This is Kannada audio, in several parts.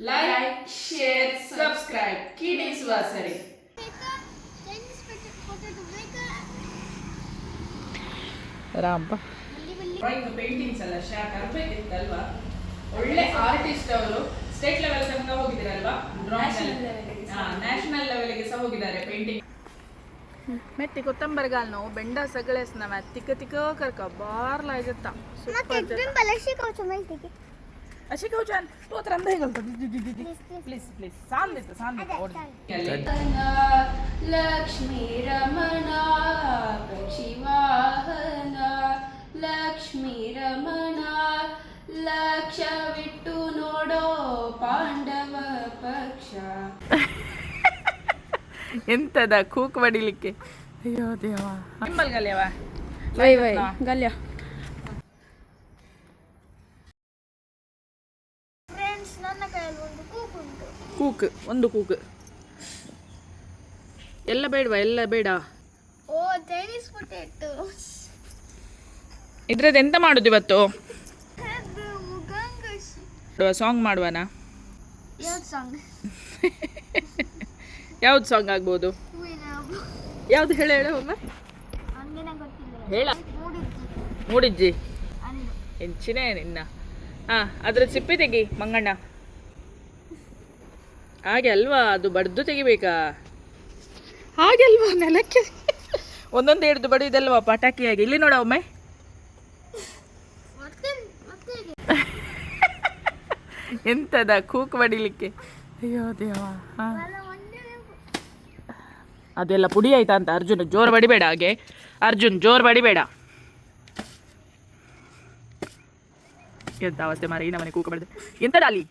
ಲೈಕ್ ಶೇರ್ ಸಬ್ಸ್ಕ್ರೈಬ್ ಕಿಡಿಸುವ ಸರಿ ರಾಮ. ಡ್ರಾಯಿಂಗ್ ಪೇಂಟಿಂಗ್ಸ್ ಎಲ್ಲ ಶೇರ್ ತರಬೇಕಿತ್ತಲ್ವಾ? ಒಳ್ಳೆ ಆರ್ಟಿಸ್ಟ್ ಅವರು ಸ್ಟೇಟ್ ಲೆವೆಲ್ ತನಕ ಹೋಗಿದ್ದೀರಲ್ವಾ ಡ್ರಾಯಿಂಗ್ ನ್ಯಾಷನಲ್ ಲೆವೆಲ್ಗೆ ಸಹ. ಹೋಗಿದ್ದಾರೆ ಪೇಂಟಿಂಗ್ ಮೆತ್ತಿ ಕೊತ್ತಂಬರಿಗಾಲ್ ನಾವು ಬೆಂಡ ಸಗಳೆಸ್ನ ಮ್ಯಾತ್ ತಿಕ್ಕ ತಿಕ್ಕ ಕರ್ಕ ಬಾರ್ಲ ಆಯ್ತಾ ಅशी ಕೌಚಾನ್ ತೋತ್ರ ಅಂದ ಹೇಗಲ್ತ ಪ್ಲೀಸ್ ಪ್ಲೀಸ್ ಸಾಂದಿತ್ತು ಸಾಂದಿತ್ತು ಲಕ್ಷ್ಮೀ ರಮಣ ಶಿವಾಹನ ಲಕ್ಷ್ಮೀ ರಮಣ ಲಕ್ಷವಿಟ್ಟು ನೋಡೋ ಪಾಂಡವ ಪಕ್ಷ ಎಂತದ ಕೂಕ್ ಬಡಿಲಿಕ್ಕೆ? ಅಯ್ಯೋ ದೇವ ನಿಂಬಲ್ ಗಲ್ಯವಾ? Y Y. ಗಲ್ಯ. ಕೂಕ್ ಒಂದು ಕೂಕ್. ಎಲ್ಲ ಬೇಡವಾ ಎಲ್ಲ ಬೇಡ? ಇದ್ರದ್ದು ಎಂತ ಮಾಡುದು ಇವತ್ತು? ಸಾಂಗ್ ಮಾಡುವನ? ಯಾವ್ದು ಸಾಂಗ್ ಆಗ್ಬೋದು? ಯಾವ್ದು ಹೇಳ ಹೇಳ ಒಮ್ಮೆ ಹೇಳ. ಮೂಡಿಜ್ಜಿ ಹೆಂಚಿನೇ ನಿನ್ನ. ಹಾ ಅದ್ರ ಸಿಪ್ಪೆ ತೆಗಿ ಮಂಗಣ್ಣ. ಹಾಗೆ ಅಲ್ವಾ? ಅದು ಬಡ್ದು ತೆಗಿಬೇಕಾ? ಹಾಗೆ ಅಲ್ವಾ ನೆಲಕ್ಕೆ? ಒಂದೊಂದು ಹಿಡಿದು ಬಡಿದಲ್ವಾ ಪಟಾಕಿಯಾಗಿ? ಇಲ್ಲಿ ನೋಡ ಒಮ್ಮೆ. ಎಂತದ ಕೂಕ್ ಬಡಿಲಿಕ್ಕೆ? ಅಯ್ಯೋ ದೇವ ಅದೆಲ್ಲ ಪುಡಿ ಆಯ್ತಾ ಅಂತ ಅರ್ಜುನ್ ಜೋರು ಬಡಿಬೇಡ ಹಾಗೆ. ಅರ್ಜುನ್ ಜೋರು ಬಡಿಬೇಡ. ಎಂತ ಅವಸ್ಥೆ ಮಾರಿ ಈ ನಮ್ಮನೆ ಕೂಕ ಬಡಿದೆ. ಎಂತದ ಅಲ್ಲಿ?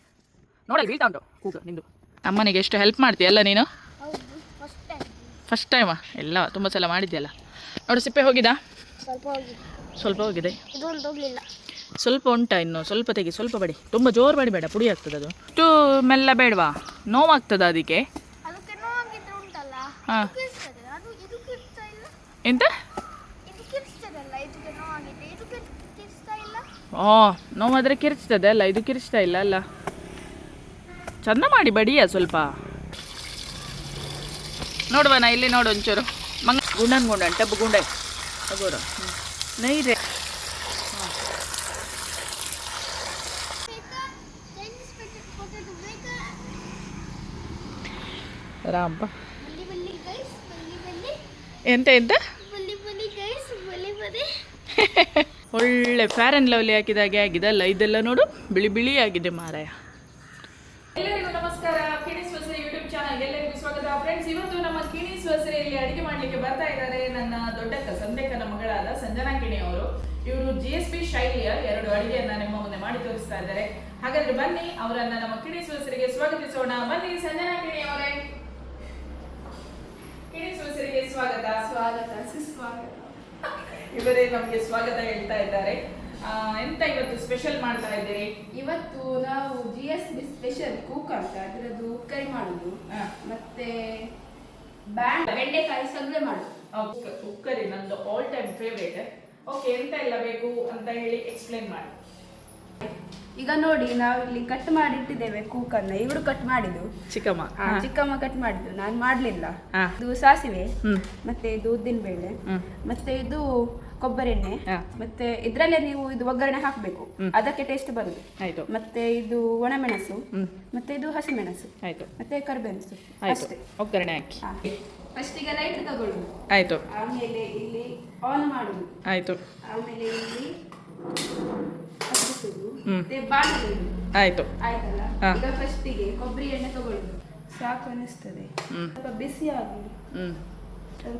ನೋಡಲ್ಲಿ ಬೀಳ್ತಾ ಉಂಟು ಕೂಕ ನಿಂದು. ಅಮ್ಮನಿಗೆ ಎಷ್ಟು ಹೆಲ್ಪ್ ಮಾಡ್ತೀಯಲ್ಲ ನೀನು? ಫಸ್ಟ್ ಟೈಮ್ ಎಲ್ಲ ತುಂಬ ಸಲ ಮಾಡಿದ್ಯಲ್ಲ? ನೋಡು ಸಿಪ್ಪೆ ಹೋಗಿದಾ? ಸ್ವಲ್ಪ ಹೋಗಿ ಸ್ವಲ್ಪ ಹೋಗಿದೆ. ಸ್ವಲ್ಪ ಉಂಟಾ ಇನ್ನು? ಸ್ವಲ್ಪ ತೆಗಿ ಸ್ವಲ್ಪ ಬಡಿ. ತುಂಬ ಜೋರು ಬಡಿಬೇಡ ಪುಡಿ ಆಗ್ತದೆ ಅದು. ಇಷ್ಟು ಮೆಲ್ಲ ಬೇಡವಾ? ನೋವಾಗ್ತದ ಅದಕ್ಕೆ? ಹಾ. ಎಂತ? ಓ ನೋವಾದ್ರೆ ಕಿರಿಸ್ತದೆ ಅಲ್ಲ ಇದು ಕಿರ್ಚ್ತಾ ಇಲ್ಲ ಅಲ್ಲ? ಚಂದ ಮಾಡಿ ಬಡಿಯ ಸ್ವಲ್ಪ. ನೋಡುವನ ಇಲ್ಲಿ ನೋಡು ಒಂಚೂರು. ಮಂಗ ಗುಂಡನ್ ಗುಂಡನ್ ಟಬ್ಬು ಗುಂಡೆ. ಅಗೋರು ನೈರೆ ರಾಂಪ ಎಂತ ಎಂತ? ಒಳ್ಳೆ ಫ್ಯಾರ್ ಅಂಡ್ ಲವ್ಲಿ ಹಾಕಿದಾಗೆ ಆಗಿದಲ್ಲ, ಇದೆಲ್ಲ ನೋಡು, ಬಿಳಿ ಬಿಳಿ ಆಗಿದೆ ಮಾರಾಯ ಎಲ್ಲರಿಗೂ ನಮಸ್ಕಾರ ಕಿಣಿ ಸ್ವಸರಿ ಯೂಟ್ಯೂಬ್ ಚಾನಲ್ ಎಲ್ಲರಿಗೂ ಸ್ವಾಗತ ಫ್ರೆಂಡ್ಸ್ ಇವತ್ತು ನಮ್ಮ ಕಿಣಿ ಸ್ವಸರಿಯಲ್ಲಿ ಅಡಿಗೆ ಮಾಡ್ಲಿಕ್ಕೆ ಬರ್ತಾ ಇದ್ದಾರೆ ನನ್ನ ದೊಡ್ಡಕ್ಕ ಸಂದೇಕನ ಮಗಳಾದ ಸಂಜನಾ ಕಿಣಿ ಅವರು. ಇವರು ಜಿ ಎಸ್ ಬಿ ಶೈಲಿಯ ಎರಡು ಅಡಿಗೆಯನ್ನ ನಿಮ್ಮ ಮುಂದೆ ಮಾಡಿ ತೋರಿಸ್ತಾ ಇದ್ದಾರೆ. ಹಾಗಾದ್ರೆ ಬನ್ನಿ ಅವರನ್ನ ನಮ್ಮ ಕಿಣಿ ಸೊಸರಿಗೆ ಸ್ವಾಗತಿಸೋಣ. ಬನ್ನಿ ಸಂಜನಾ ಕಿಣಿ ಅವರೇ. ಕಿಣಿ ಸೊಸರಿಗೆ ಸ್ವಾಗತ. ಸ್ವಾಗತ ಸುಸ್ವಾಗತ. ಇವರೇ ನಮಗೆ ಸ್ವಾಗತ ಹೇಳ್ತಾ ಇದ್ದಾರೆ. ಎಂತ ಇವತ್ತು ಸ್ಪೆಷಲ್ ಮಾಡ್ತಾ ಇದ್ದೀರಿ? ಇವತ್ತು ನಾವು G S B special cook ಅಂತ ಅದರದ್ದು ಕೈ ಮಾಡುದು. ಮತ್ತೆ ಬ್ಯಾಂಡ್ ಬೆಂಡೆಕಾಯಿ ಸಂಗ್ರೆ ಮಾಡುದು. ಉಕ್ಕರಿ ನಂದು ಆಲ್ ಟೈಮ್ ಫೇವ್ರೇಟ್ ಓಕೆ ಎಂತ ಎಲ್ಲ ಬೇಕು ಅಂತ ಹೇಳಿ ಎಕ್ಸ್ಪ್ಲೇನ್ ಮಾಡಿ. ಈಗ ನೋಡಿ ನಾವು ಇಲ್ಲಿ ಕಟ್ ಮಾಡಿ ಇಟ್ಟಿದ್ದೇವೆ ಕೂಕನ್ನ. ಇವರು ಕಟ್ ಮಾಡಿದ್ದು. ಚಿಕ್ಕಮ್ಮ. ಆ, ಚಿಕ್ಕಮ್ಮ ಕಟ್ ಮಾಡಿದ್ದು. ನಾನು ಮಾಡ್ಲಿಲ್ಲ. ಇದು ಸಾಸಿವೆ ಮತ್ತೆ ಇದು ಉದ್ದಿನ ಬೇಳೆ ಮತ್ತೆ ಇದು ಕೊಬ್ಬರಿ ಎಣ್ಣೆ ಮತ್ತೆ ಇದ್ರಲ್ಲೇ ನೀವು ಇದು ಒಗ್ಗರಣೆ ಹಾಕಬೇಕು. ಅದಕ್ಕೆ ಟೇಸ್ಟ್ ಬರುದು ಆಯ್ತು. ಮತ್ತೆ ಇದು ಒಣಮೆಣಸು ಮತ್ತೆ ಇದು ಹಸಿಮೆಣಸು ಆಯ್ತು. ಮತ್ತೆ ಕರಿಬೇವು ಅಷ್ಟೇ. ಒಗ್ಗರಣೆ ಹಾಕಿ. ಫಸ್ಟಿಗೆ ಲೈಟ್ ತಗೊಳ್ಳುದು ಆಯ್ತು. ಆಮೇಲೆ ಇಲ್ಲಿ ಆನ್ ಮಾಡುದು ಆಯ್ತು. ಆಮೇಲೆ ಇಲ್ಲಿ. ಮತ್ತೆ ಬಾಣಲೆ. ಆಯ್ತು. ಆಯ್ತಲ್ಲ. ಈಗ ಫಸ್ಟಿಗೆ ಕೊಬ್ಬರಿ ಎಣ್ಣೆ ತಗೊಳ್ಳುದು ಸಾಕು ಅನಿಸ್ತದೆ. ಸ್ವಲ್ಪ ಬಿಸಿ ಆಗಿ ಹ್ಮ್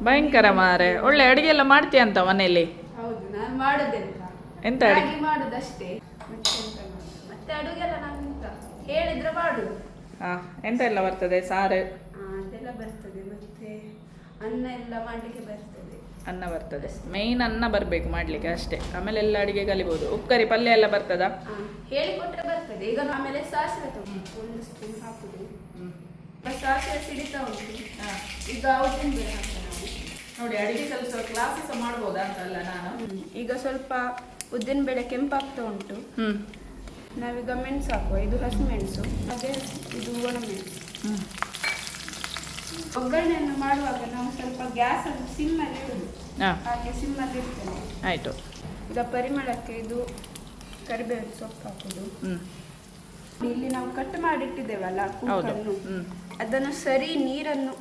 ಭಯಂಕರ ಮಾರೆ. ಒಳ್ಳೆ ಅಡಿಗೆ ಎಲ್ಲ ಮಾಡ್ತೀಯ ಅಂತ ಮನೆಯಲ್ಲಿ ಹೌದು ನಾನು ಮಾಡೋದೆಂತ? ಎಂತ ಅಡಿಗೆ? ಮಾಡುದಷ್ಟೇ. ಮತ್ತೆ ಮಾಡುದು? ಮತ್ತೆ ಅಡುಗೆಲ್ಲ ನಾನು ಹೇಳಿದ್ರೆ ಮಾಡುದು ಹಾ ಎಂತ ಎಲ್ಲ ಬರ್ತದೆ? ಸಾರು. ಅದೆಲ್ಲ ಬರ್ತದೆ ಮತ್ತೆ ಅನ್ನ ಎಲ್ಲ ಮಾಡ್ಲಿಕ್ಕೆ ಬರ್ತದೆ. ಅನ್ನ ಬರ್ತದೆ. ಮೇಯ್ನ್ ಅನ್ನ ಬರಬೇಕು ಮಾಡ್ಲಿಕ್ಕೆ ಅಷ್ಟೇ. ಆಮೇಲೆ ಎಲ್ಲ ಅಡಿಗೆ ಕಲಿಬೋದು. ಉಪ್ಕರಿ ಪಲ್ಯ ಎಲ್ಲ ಬರ್ತದಾ? ಹೇಳಿಕೊಟ್ರೆ ಬರ್ತದೆ. ಈಗ ಆಮೇಲೆ ಸಾಸಿವೆ ತಗೊಂಡು ಒಂದು ಸ್ಪೂನ್ ಹಾಕುದು. ಸಾಸಿವೆ ಸಿಡಿತಾ ಉಂಟು. ಈಗ ಉದ್ದಿನ ಬೇಳೆ ಹಾಕ್ತೇವೆ ನಾವು ನೋಡಿ ಅಡಿಗೆ ಕ್ಲಾಸ್ ಕ್ಲಾಸಸ್ ಮಾಡ್ಬೋದಾ ಅಂತಲ್ಲ ನಾನು? ಈಗ ಸ್ವಲ್ಪ ಉದ್ದಿನ ಬೇಳೆ ಕೆಂಪಾಗ್ತಾ ಉಂಟು. ನಾವೀಗ ಮೆಣಸು ಹಾಕುವ. ಇದು ಹಸಿಮೆಣಸು ಹಾಗೆ ಇದು ಒಣಮೆಣಸು ಒಗ್ಗರಣೆಯನ್ನು ಮಾಡುವಾಗ ನಾವು ಸ್ವಲ್ಪ ಗ್ಯಾಸ್ ಅನ್ನು ಸಿಮ್ಮಲ್ಲಿ ಇಡುದು. ಹಾಂ. ಹಾಗೆ ಸಿಮ್ಮಲ್ಲಿ ಇಡ್ತೇನೆ. ಆಯಿತು. ಈಗ ಪರಿಮಳಕ್ಕೆ ಇದು ಕರಿಬೇವು ಸೊಪ್ಪು ಹಾಕುದು. ಇಲ್ಲಿ ನಾವು ಕಟ್ ಮಾಡಿಟ್ಟಿದ್ದೇವಲ್ಲ ಕುಕ್ಕನ್ನು. ಅದನ್ನು ಸರಿ ನೀರನ್ನು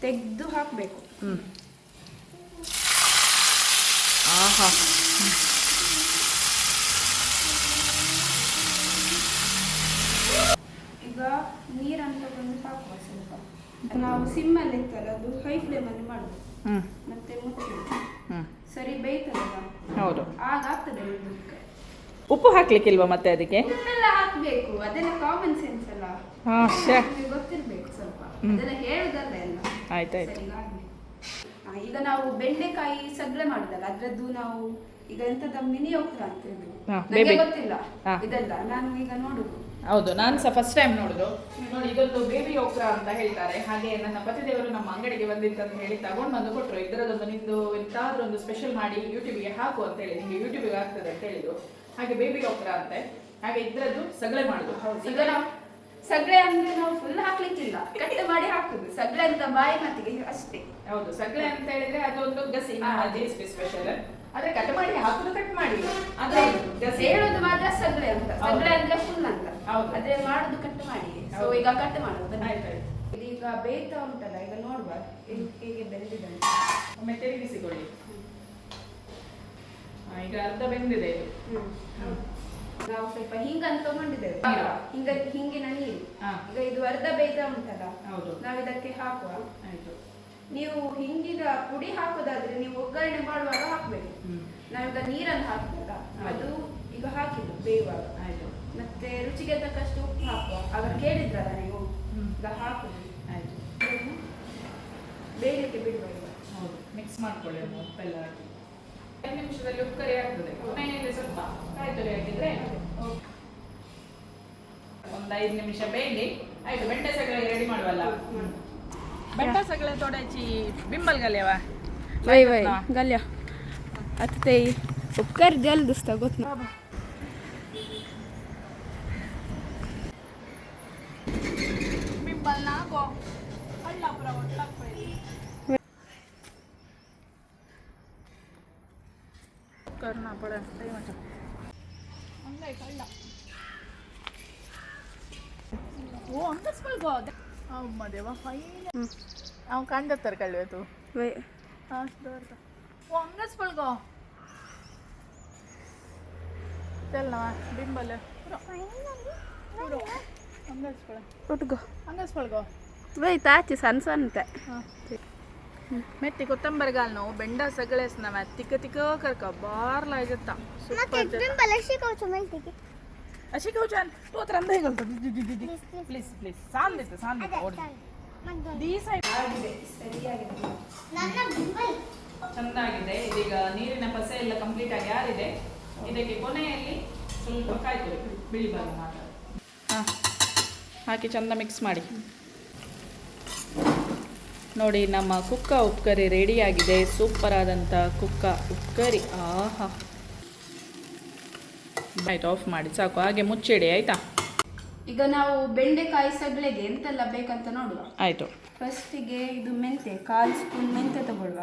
ತೆಗೆದು ಹಾಕಬೇಕು. ಆಹಾ. ಈಗ ನೀರನ್ನು ತಗೊಂಡು ಹಾಕುವ ಸ್ವಲ್ಪ. ನಾವು ಸಿಮ್ಮಲ್ಲಿ ಇತ್ತಲ್ಲ ಅದು ಹೈ ಫ್ಲೇಮಲ್ಲಿ ಮಾಡುದು. ಮತ್ತೆ ಮುಚ್ಚಿ ಸರಿ ಬೇಯ್ತದಲ್ಲ? ಹೌದು. ಆಗ ಆಗ್ತದೆ ಉಪ್ಪು ಹಾಕ್ಲಿಕ್ಕಿಲ್ವಾ ಮತ್ತೆ ಅದಕ್ಕೆ? ಉಪ್ಪೆಲ್ಲ ಹಾಕ್ಬೇಕು. ಅದೆಲ್ಲ ಕಾಮನ್ ಸೆನ್ಸ್ ಅಲ್ಲ. ನಿಮಗೆ ಗೊತ್ತಿರ್ಬೇಕು ಸ್ವಲ್ಪ. ಅದನ್ನ ಅದೆಲ್ಲ ಹೇಳುದಲ್ಲ ಎಲ್ಲ. ಆಯ್ತಾಯ್ತು ಈಗ ನಾವು ಬೆಂಡೆಕಾಯಿ ಸಗ್ಳೆ ಮಾಡುದಲ್ಲ ಅದ್ರದ್ದು ನಾವು ಈಗ ಎಂತದ ಮಿನಿ ಹೋಗ್ತಾ ಅಂತ. ಗೊತ್ತಿಲ್ಲ. ಇದೆಲ್ಲ. ನಾನು ಈಗ ನೋಡುದು. ಹೌದು ನಾನು ಸಹ ಫಸ್ಟ್ ಟೈಮ್ ನೋಡುದು ನೋಡಿ ಇದೊಂದು ಬೇಬಿ ಓಕ್ರ ಅಂತ ಹೇಳ್ತಾರೆ. ಹಾಗೆ ನನ್ನ ಪತಿದೇವರು ನಮ್ಮ ಅಂಗಡಿಗೆ ಬಂದಿತ್ತು ಅಂತ ಹೇಳಿ ತಗೊಂಡು ಬಂದು ಕೊಟ್ಟರು ಇದರದೊಂದು ನಿಂದು ಎಂತಾದ್ರೂ ಒಂದು ಸ್ಪೆಷಲ್ ಮಾಡಿ ಯೂಟ್ಯೂಬಿಗೆ ಹಾಕು ಅಂತ ಹೇಳಿ ನಿಮಗೆ ಯೂಟ್ಯೂಬಿಗೆ ಆಗ್ತದೆ ಅಂತ ಹೇಳಿದ್ರು. ಹಾಗೆ ಬೇಬಿ ಓಕ್ರ ಅಂತೆ. ಹಾಗೆ ಇದ್ರದ್ದು ಸಗಳೆ ಮಾಡುದು. ಈಗ ನಾವು ಸಗ್ಳೆ ಅಂದ್ರೆ ನಾವು ಫುಲ್ ಹಾಕ್ಲಿಕ್ಕಿಲ್ಲ. ಕಟ್ ಮಾಡಿ ಹಾಕುದು ಸಗಳೆ ಅಂತ ಬಾಯಿ ಮಾತಿಗೆ ಅಷ್ಟೇ. ಹೌದು ಸಗಳೆ ಅಂತ ಹೇಳಿದ್ರೆ ಅದೊಂದು ಗಸಿ. ಸ್ಪೆಷಲ್ ಆದ್ರೆ ಕಟ್ ಮಾಡಿ ಹಾಕುದು ಕಟ್ ಮಾಡಿ. ಆದ್ರೆ ಹೇಳುದು ಮಾತ್ರ ಸಗ್ಳೆ ಅಂತ. ಸಗ್ಳೆ ಅಂದ್ರೆ ಫುಲ್ ಅಂತ. ಆದ್ರೆ ಮಾಡುದು ಕಟ್ ಮಾಡಿ. ಸೊ ಈಗ ಕಟ್ ಮಾಡುದು. ಇದೀಗ ಬೇಯ್ತಾ ಉಂಟಲ್ಲ ಈಗ ನೋಡುವ ಹೇಗೆ ಬೆಂದಿದೆ. ಒಮ್ಮೆ ತಿರುಗಿಸಿಕೊಳ್ಳಿ. ಈಗ ಅರ್ಧ ಬೆಂದಿದೆ ಇದು. ನಾವು ಸ್ವಲ್ಪ ಹಿಂಗನ್ನು ತಗೊಂಡಿದ್ದೇವೆ. ಹಿಂಗ ಹಿಂಗಿನ ನೀರು. ಈಗ ಇದು ಅರ್ಧ ಬೇಯ್ತಾ ಉಂಟಲ್ಲ. ಹೌದು. ನಾವು ಇದಕ್ಕೆ ಹಾಕುವ. ಆಯ್ತು. ನೀವು ಹಿಂಗಿದ ಪುಡಿ ಹಾಕೋದಾದ್ರೆ ನೀವು ಒಗ್ಗರಣೆ ಮಾಡುವಾಗ ಹಾಕ್ಬೇಕು. ನಾವೀಗ ನೀರನ್ನು ಹಾಕ್ತಲ್ಲ ಅದು ಈಗ ಹಾಕಿದ್ದು ಬೇಯುವಾಗ. ಆಯ್ತು. ಮತ್ತೆ ರುಚಿಗೆ ತಕ್ಕಷ್ಟು ಉಪ್ಪು ಹಾಕುವ. ಆಗ ಕೇಳಿದ್ರಲ್ಲ ನೀವು. ಈಗ ಹಾಕುದು. ಆಯ್ತು. ಬೇಯಲಿಕ್ಕೆ ಬಿಡುವ ಹೌದು. ಮಿಕ್ಸ್ ಮಾಡ್ಕೊಳ್ಳಿ ಉಪ್ಪೆಲ್ಲ ಹಾಕಿ. ಐದು ನಿಮಿಷದಲ್ಲಿ ಉಪ್ಪು ಕರಿ ಆಗ್ತದೆ. ಕೊನೆಯಲ್ಲಿ ಸ್ವಲ್ಪ ಕಾಯಿ ತುರಿ ಹಾಕಿದ್ರೆ ಒಂದು ಐದು ನಿಮಿಷ ಬೇಯಲಿ. ಆಯ್ತು ಬೆಂಡೆ ಸಗಳೆ ರೆಡಿ ಮಾಡುವಲ್ಲ? बेटा सगळ्या तोडायची बिंबल गल्यावा वय वय गल्या आता ते उपकार द्यायला दिसता गोत ना बिंबल करना पड़े सही अंदर इकल्ला वो ಅಮ್ಮ ದೇವ ಫೈನ್ ಅಷ್ಟು ಓ ಸಣ್ಣ ಸಣ್ಣತೆ ಮೆತ್ತಿ ಕೊತ್ತಂಬರಿ ಗಾಲ್ ನಾವು ಬೆಂಡ ಸಗಳೆಸ್ನವ ತಿಕ್ಕ ತಿಕ್ಕ ಕರ್ಕ ಬಾರ್ಲ ಸೂಪರ್. अशी घेऊ छान तू आता रंधा हे घालतो प्लीज प्लीज सांग देते सांग देते ओढ दी ಸೈಡ್ ಆಗಿದೆ ಸರಿಯಾಗಿದೆ ನನ್ನ ಬಿಂಬಲ್ ಚೆನ್ನಾಗಿದೆ ಇದೀಗ ನೀರಿನ ಪಸೆ ಎಲ್ಲ ಕಂಪ್ಲೀಟ್ ಆಗಿ ಆರಿದೆ ಇದಕ್ಕೆ ಕೊನೆಯಲ್ಲಿ ಸ್ವಲ್ಪ ಕಾಯ್ತು ಬಿಳಿ ಭಾಗ ಮಾತ್ರ ಹಾಂ ಹಾಕಿ ಚಂದ ಮಿಕ್ಸ್ ಮಾಡಿ ನೋಡಿ ನಮ್ಮ ಕುಕ್ಕ ಉಪ್ಕರಿ ರೆಡಿಯಾಗಿದೆ ಸೂಪರ್ ಆದಂಥ ಕುಕ್ಕ ಉಪ್ಕರಿ ಆಹಾ ಆಯ್ತು ಆಫ್ ಮಾಡಿ. ಸಾಕು ಹಾಗೆ ಮುಚ್ಚಿಡಿ ಆಯ್ತಾ? ಈಗ ನಾವು ಬೆಂಡೆಕಾಯಿ ಸಗ್ಳೆಗೆ ಎಂತೆಲ್ಲ ಬೇಕಂತ ನೋಡುವ. ಆಯಿತು. ಫಸ್ಟಿಗೆ ಇದು ಮೆಂತೆ ಕಾಲು ಸ್ಪೂನ್ ಮೆಂತೆ ತಗೊಳ್ಳುವ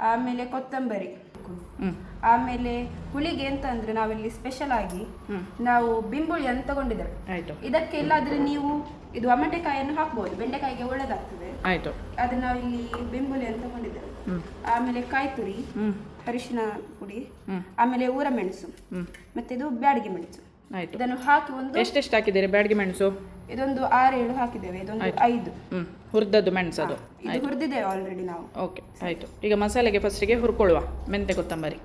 ಆಮೇಲೆ ಕೊತ್ತಂಬರಿ. ಹ್ಞೂ ಆಮೇಲೆ ಹುಳಿಗೆ ಎಂತ ಅಂದ್ರೆ ನಾವಿಲ್ಲಿ ಸ್ಪೆಷಲ್ ಆಗಿ ನಾವು ನಾವು ಅಂತ ತಗೊಂಡಿದ್ದೇವೆ. ಆಯ್ತು. ಇದಕ್ಕೆ ಇಲ್ಲಾದ್ರೆ ನೀವು ಇದು ಅಮಟೆಕಾಯನ್ನು ಹಾಕ್ಬೋದು ಬೆಂಡೆಕಾಯಿಗೆ ಒಳ್ಳೇದಾಗ್ತದೆ. ಆಯ್ತು. ಅದು ಬಿಂಬುಳಿ ಅಂತ ತಗೊಂಡಿದ್ದೇವೆ. ಆಮೇಲೆ ಕಾಯಿ ತುರಿ ಅರಿಶಿನ ಪುಡಿ ಆಮೇಲೆ ಊರ ಮೆಣಸು ಮತ್ತೆ ಇದು ಬ್ಯಾಡಿಗೆ ಮೆಣಸು. ಆಯ್ತು. ಇದನ್ನು ಹಾಕಿ ಒಂದು ಎಷ್ಟೆಷ್ಟು ಹಾಕಿದ್ದೀರಿ ಬ್ಯಾಡಿಗೆ ಮೆಣಸು? ಇದೊಂದು ಆರೇಳು ಹಾಕಿದ್ದೇವೆ ಇದೊಂದು. ಐದು. ಹುರಿದದ್ದು ಮೆಣಸು ಅದು. ಹುರಿದಿದ್ದೇವೆ ಆಲ್ರೆಡಿ ನಾವು. ಓಕೆ ಆಯಿತು. ಈಗ ಮಸಾಲೆಗೆ ಫಸ್ಟಿಗೆ ಹುರ್ಕೊಳ್ಳುವ ಮೆಂತೆ ಕೊತ್ತಂಬರಿ.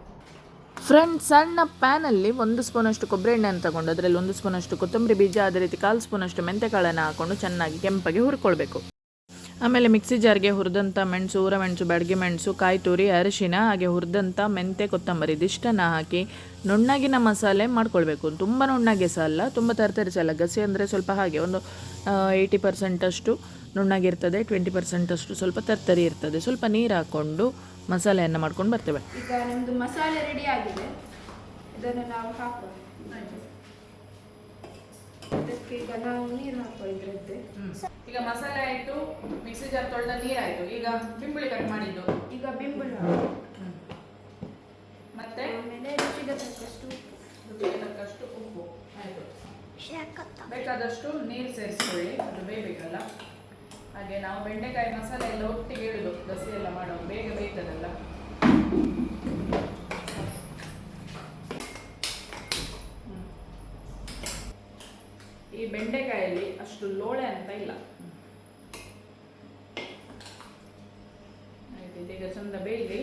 ಫ್ರೆಂಡ್ಸ್ ಸಣ್ಣ ಪ್ಯಾನಲ್ಲಿ ಒಂದು ಸ್ಪೂನಷ್ಟು ಕೊಬ್ಬರಿ ಎಣ್ಣೆಯನ್ನು ತಗೊಂಡು, ಅದರಲ್ಲಿ ಒಂದು ಸ್ಪೂನಷ್ಟು ಕೊತ್ತಂಬರಿ ಬೀಜ, ಅದೇ ರೀತಿ ಕಾಲು ಸ್ಪೂನಷ್ಟು ಮೆಂತೆ ಕಾಳನ್ನು ಹಾಕೊಂಡು ಚೆನ್ನಾಗಿ ಕೆಂಪಗೆ ಹುರ್ಕೊಳ್ಬೇಕು. ಆಮೇಲೆ ಮಿಕ್ಸಿ ಜಾರ್ಗೆ ಹುರಿದಂಥ ಮೆಣಸು, ಊರ ಮೆಣಸು, ಬ್ಯಾಡಗೆ ಮೆಣಸು, ಕಾಯಿ ತುರಿ, ಅರಿಶಿನ, ಹಾಗೆ ಹುರಿದಂಥ ಮೆಂತೆ ಕೊತ್ತಂಬರಿ ಇದಿಷ್ಟನ್ನು ಹಾಕಿ ನುಣ್ಣಗಿನ ಮಸಾಲೆ ಮಾಡ್ಕೊಳ್ಬೇಕು. ತುಂಬ ನುಣ್ಣಗೆ ಅಲ್ಲ, ತುಂಬ ತರತರಿ ಸಹ ಅಲ್ಲ. ಗಸಿ ಅಂದರೆ ಸ್ವಲ್ಪ ಹಾಗೆ ಒಂದು ಏಯ್ಟಿ ಪರ್ಸೆಂಟಷ್ಟು ನುಣ್ಣಗಿರ್ತದೆ ಟ್ವೆಂಟಿ ಪರ್ಸೆಂಟಷ್ಟು ಸ್ವಲ್ಪ ತರ್ತರಿ ಇರ್ತದೆ. ಸ್ವಲ್ಪ ನೀರು ಹಾಕ್ಕೊಂಡು ಮಸಾಲೆಯನ್ನು ಮಾಡ್ಕೊಂಡು ಬರ್ತೇವೆ. ಈಗ ನಮ್ದು ಮಸಾಲೆ ರೆಡಿ ಆಗಿದೆ. ಇದನ್ನು ನಾವು ಹಾಕುವ ಅದಕ್ಕೆ ಈಗ ನಾವು ನೀರು ಹಾಕುವ ಇದ್ರದ್ದೇ. ಈಗ ಮಸಾಲೆ ಆಯಿತು ಮಿಕ್ಸಿ ಜಾರ್ ತೊಳೆದ ನೀರಾಯಿತು. ಈಗ ಬಿಂಬುಳಿ ಕಟ್ ಮಾಡಿದ್ದು. ಈಗ ಬಿಂಬುಳಿ. ಮತ್ತೆ? ಆಮೇಲೆ ರುಚಿಗೆ ತಕ್ಕಷ್ಟು ರುಚಿಗೆ ತಕ್ಕಷ್ಟು ಉಪ್ಪು. ಆಯಿತು. ಬೇಕಾದಷ್ಟು ನೀರು ಸೇರಿಸ್ಕೊಳ್ಳಿ. ಅದು ಬೇಯಬೇಕಲ್ಲ. ಹಾಗೆ ನಾವು ಬೆಂಡೆಕಾಯಿ ಮಸಾಲೆ ಎಲ್ಲ ಒಟ್ಟಿಗೆ ಇಡುದು, ದಸಿ ಎಲ್ಲ ಮಾಡೋದು ಬೇಗ ಬೇಯ್ತದಲ್ಲ. ಈ ಬೆಂಡೆಕಾಯಲ್ಲಿ ಅಷ್ಟು ಲೋಳೆ ಅಂತ ಇಲ್ಲ. ಇದೀಗ ಚಂದ ಬೇಯಲಿ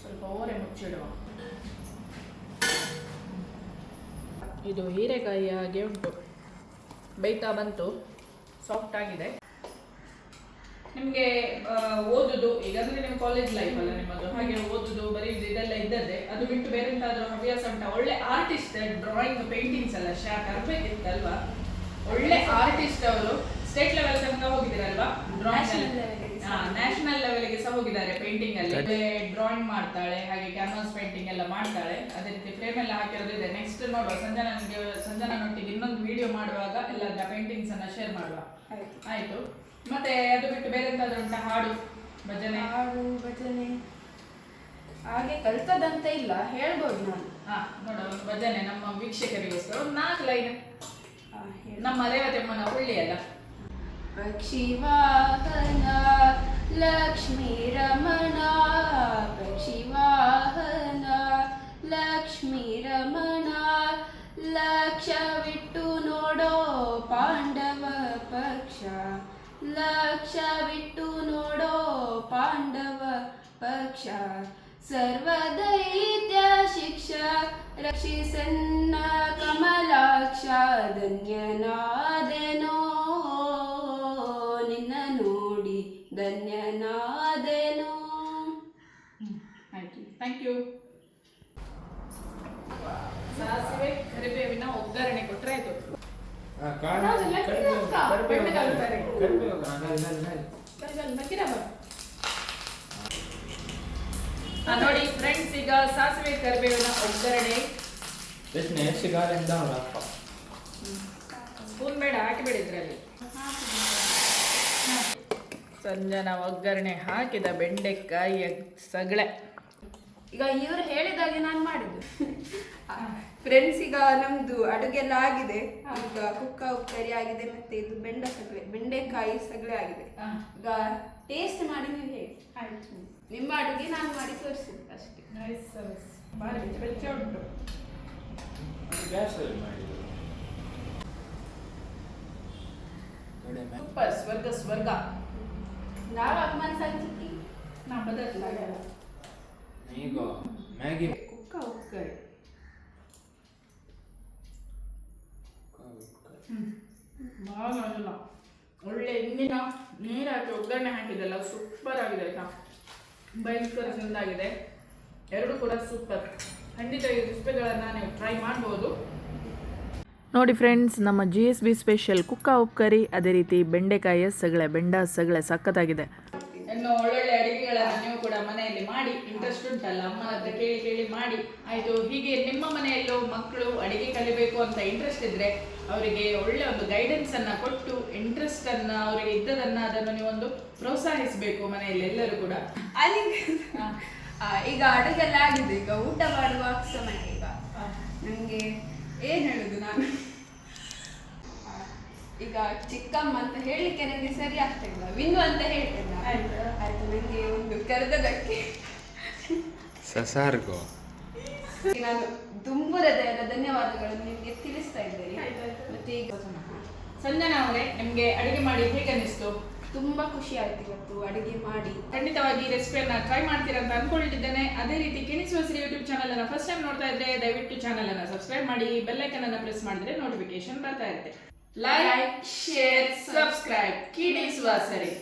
ಸ್ವಲ್ಪ ಓರೆ ಮುಚ್ಚಿಡುವ. ಇದು ಹೀರೆಕಾಯಿ ಹಾಗೆ ಉಂಟು. ಬೇಯ್ತಾ ಬಂತು. ಸಾಫ್ಟ್ ಆಗಿದೆ. ನಿಮಗೆ ಓದುದು ಈಗ ಅಂದ್ರೆ ನಿಮ್ಮ ಕಾಲೇಜ್ ಲೈಫ್ ಅಲ್ಲ ನಿಮ್ಮದು ಹಾಗೆ ಓದುದು ಬರೆಯುದು ಇದೆಲ್ಲ ಇದ್ದದ್ದೇ ಅದು ಬಿಟ್ಟು ಬೇರೆ ಎಂತಾದ್ರೂ ಹವ್ಯಾಸ ಉಂಟಾ? ಒಳ್ಳೆ ಆರ್ಟಿಸ್ಟ್ ಡ್ರಾಯಿಂಗ್ ಪೇಂಟಿಂಗ್ಸ್ ಎಲ್ಲ ಶಾಕ್ ಅಲ್ವಾ ಒಳ್ಳೆ ಆರ್ಟಿಸ್ಟ್ ಅವರು ಸ್ಟೇಟ್ ಲೆವೆಲ್ ತನಕ ಹೋಗಿದ್ದೀರಲ್ವಾ. ನ್ಯಾಷನಲ್ ಲೆವೆಲ್ಗೆ ಸಹ. ಹೋಗಿದ್ದಾರೆ ಪೇಂಟಿಂಗ್ ಅಲ್ಲಿ. ಡ್ರಾಯಿಂಗ್ ಮಾಡ್ತಾಳೆ ಹಾಗೆ ಕ್ಯಾನ್ವಾಸ್ ಪೇಂಟಿಂಗ್ ಎಲ್ಲ ಮಾಡ್ತಾಳೆ. ಅದೇ ರೀತಿ ಫ್ರೇಮ್ ಎಲ್ಲ ಹಾಕಿರೋದಿದೆ ನೆಕ್ಸ್ಟ್ ನೋಡುವ ಸಂಜನಾ ಸಂಜನಾ ನೊಟ್ಟಿಗೆ ಇನ್ನೊಂದು ವಿಡಿಯೋ ಮಾಡುವಾಗ ಎಲ್ಲ ಪೇಂಟಿಂಗ್ಸ್ ಅನ್ನ ಶೇರ್ ಮಾಡುವ. ಆಯ್ತು. ಆಯ್ತು. ಮತ್ತೆ ಅದು ಬಿಟ್ಟು ಬೇರೆ ಎಂತಾದ್ರೂ ಉಂಟಾ? ಹಾಡು ಭಜನೆ? ಹಾಡು ಭಜನೆ. ಹಾಗೆ ಕಲ್ತದಂತ ಇಲ್ಲ ಹೇಳ್ಬೋದು ನಾನು. ಹಾ ನೋಡ ಒಂದು ಭಜನೆ ನಮ್ಮ ವೀಕ್ಷಕರಿಗೋಸ್ಕರ ಒಂದು ನಾಲ್ಕು ಲೈನ್. ನಮ್ಮ ರೇವತಮ್ಮನ ಹುಳ್ಳಿ ಅಲ್ಲ. ಪಕ್ಷಿವಾಹನ ಲಕ್ಷ್ಮೀ ರಮಣ ಪಕ್ಷಿವಾಹನ ಲಕ್ಷ್ಮೀ ರಮಣ ಲಕ್ಷ ಬಿಟ್ಟು ನೋಡೋ ಪಾಂಡವ ಪಕ್ಷ. ಲಕ್ಷವಿಟ್ಟು ನೋಡೋ ಪಾಂಡವ ಪಕ್ಷ. ಸರ್ವದೈತ್ಯ ಶಿಕ್ಷ ರಕ್ಷಿಸನ್ನ ಕಮಲಾಕ್ಷ ಧನ್ಯನಾದೆನೋ ನಿನ್ನ ನೋಡಿ ಧನ್ಯನಾದೆನೋ? ಥ್ಯಾಂಕ್ ಯು ಸಾಸಿವೆ ಕರಿಬೇವಿನ ಒಗ್ಗರಣೆ. ನೋಡಿ ಫ್ರೆಂಡ್ಸ್ ಈಗ ಸಾಸಿವೆ ಕರಿಬೇವಿನ ಒಗ್ಗರಣೆ ಸ್ಪೂನ್ ಬೇಡ ಹಾಕಿಬೇಡಿ ಇದ್ರಲ್ಲಿ. ನಾವು ಒಗ್ಗರಣೆ ಹಾಕಿದ ಬೆಂಡೆಕಾಯಿಯ ಸಗಳೆ. ಈಗ ಇವರು ಹೇಳಿದಾಗೆ ನಾನು ಮಾಡಿದ್ದು. ಫ್ರೆಂಡ್ಸ್ ಈಗ ನಮ್ದು ಅಡುಗೆ ಎಲ್ಲ ಆಗಿದೆ ಈಗ ಕುಕ್ಕ ಉಪ್ಪರಿ ಆಗಿದೆ ಮತ್ತೆ ಇದು ಬೆಂಡ ಸಗಳೆ ಬೆಂಡೆಕಾಯಿ ಸಗಳೆ ಆಗಿದೆ. ಈಗ ಟೇಸ್ಟ್ ಮಾಡಿ ನೀವು ಹೇಳಿ. ಆಯ್ತು. ನಿಮ್ಮ ಅಡುಗೆ ನಾನು ಮಾಡಿ ತೋರಿಸಿದ್ದೆ ಅಷ್ಟೇ. ಉಂಟು. ಸೂಪರ್ ಸ್ವರ್ಗ ಸ್ವರ್ಗ. ನಾವು ಅಮ್ಮನ ಸಂಚಿಕೆ. ನಾ ಬದಲಾಗಲ್ಲ ಈಗ ಮ್ಯಾಗಿ ಕುಕ್ಕ ಉಪ್ಪರಿ ಭಾಳ ಆಗಿಲ್ಲ ಒಳ್ಳೆ ಇಂದಿನ ನೀರು ಹಾಕಿ ಒಗ್ಗರಣೆ ಹಾಕಿದೆಲ್ಲ ಸೂಪರ್ ಆಗಿದೆ ಆಯ್ತಾ? ಭಯಂಕರ ಚೆಂದಾಗಿದೆ. ಎರಡು ಕೂಡ ಸೂಪರ್ ಖಂಡಿತ ಈ ರೆಸಿಪಿಗಳನ್ನು ನೀವು ಟ್ರೈ ಮಾಡ್ಬೋದು. ನೋಡಿ ಫ್ರೆಂಡ್ಸ್ ನಮ್ಮ ಜಿ ಎಸ್ ಬಿ ಸ್ಪೆಷಲ್ ಕುಕ್ಕ ಉಪ್ಕರಿ ಅದೇ ರೀತಿ ಬೆಂಡೆಕಾಯಿಯ ಸಗಳೆ ಬೆಂಡ ಸಗಳೆ ಸಖತ್ತಾಗಿದೆ. ಇನ್ನು ಒಳ್ಳೊಳ್ಳೆ ಅಡಿಗೆಗಳನ್ನು ನೀವು ಕೂಡ ಮನೆಯಲ್ಲಿ ಮಾಡಿ ಇಂಟ್ರೆಸ್ಟ್ ಉಂಟಲ್ಲ ಅಮ್ಮನ ಹತ್ರ ಕೇಳಿ ಕೇಳಿ ಮಾಡಿ. ಆಯ್ತು ಹೀಗೆ ನಿಮ್ಮ ಮನೆಯಲ್ಲೂ ಮಕ್ಕಳು ಅಡಿಗೆ ಕಲಿಬೇಕು ಅಂತ ಇಂಟ್ರೆಸ್ಟ್ ಇದ್ರೆ ಅವರಿಗೆ ಒಳ್ಳೆ ಒಂದು ಗೈಡೆನ್ಸ್ ಅನ್ನ ಕೊಟ್ಟು ಇಂಟ್ರೆಸ್ಟ್ ಅನ್ನ ಅವರಿಗೆ ಇದ್ದದನ್ನ ಅದನ್ನು ನೀವೊಂದು ಪ್ರೋತ್ಸಾಹಿಸಬೇಕು ಮನೆಯಲ್ಲಿ ಎಲ್ಲರೂ ಕೂಡ. ಅಲ್ಲಿ ಈಗ ಅಡುಗೆ ಎಲ್ಲ ಆಗಿದೆ. ಈಗ ಊಟ ಮಾಡುವ ಸಮಯ ಈಗ. ನನಗೆ ಏನ್ ಹೇಳುದು ನಾನು? ಈಗ ಚಿಕ್ಕಮ್ಮ ಅಂತ ಹೇಳಲಿಕ್ಕೆ ನನಗೆ ಸರಿ ಆಗ್ತಾ ಇಲ್ಲ. ವಿನ್ನು ಅಂತ ಹೇಳ್ತೇನೆ ಆಯ್ತು. ಆಯ್ತು. ನನಗೆ ಒಂದು ಕರೆದದಕ್ಕೆ ಸಸಾರ್ಗೋ ನಾನು ತುಂಬು ಹೃದಯದ ಧನ್ಯವಾದಗಳನ್ನು ನಿಮಗೆ ತಿಳಿಸ್ತಾ ಇದ್ದೇನೆ. ಮತ್ತೆ ಈಗ ಸಂಜನಾ ಅವರೇ ನಿಮ್ಗೆ ಅಡುಗೆ ಮಾಡಿ ಹೇಗೆ ಅನಿಸ್ತು ತುಂಬಾ ಖುಷಿ ಆಯ್ತು ಇವತ್ತು ಅಡುಗೆ ಮಾಡಿ. ಖಂಡಿತವಾಗಿ ರೆಸಿಪಿಯನ್ನ ಟ್ರೈ ಮಾಡ್ತೀರಾ ಅಂತ ಅನ್ಕೊಂಡಿದ್ದೇನೆ. ಅದೇ ರೀತಿ ಕಿಣಿಸುವ ಸಿರಿ ಯೂಟ್ಯೂಬ್ ಚಾನಲ್ ಅನ್ನ ಫಸ್ಟ್ ಟೈಮ್ ನೋಡ್ತಾ ಇದ್ರೆ ದಯವಿಟ್ಟು ಚಾನಲ್ ಅನ್ನ ಸಬ್ಸ್ಕ್ರೈಬ್ ಮಾಡಿ ಬೆಲ್ ಐಕನ್ ಅನ್ನ ಪ್ರೆಸ್ ಮಾಡಿದ್ರೆ ನೋಟಿಫಿಕೇಶನ್ ಬರ್ತಾ ಇರುತ್ತೆ. ಲೈಕ್ ಶೇರ್ ಸಬ್ಸ್ಕ್ರೈಬ್ ಕಿಣಿಸುವ ಸರಿ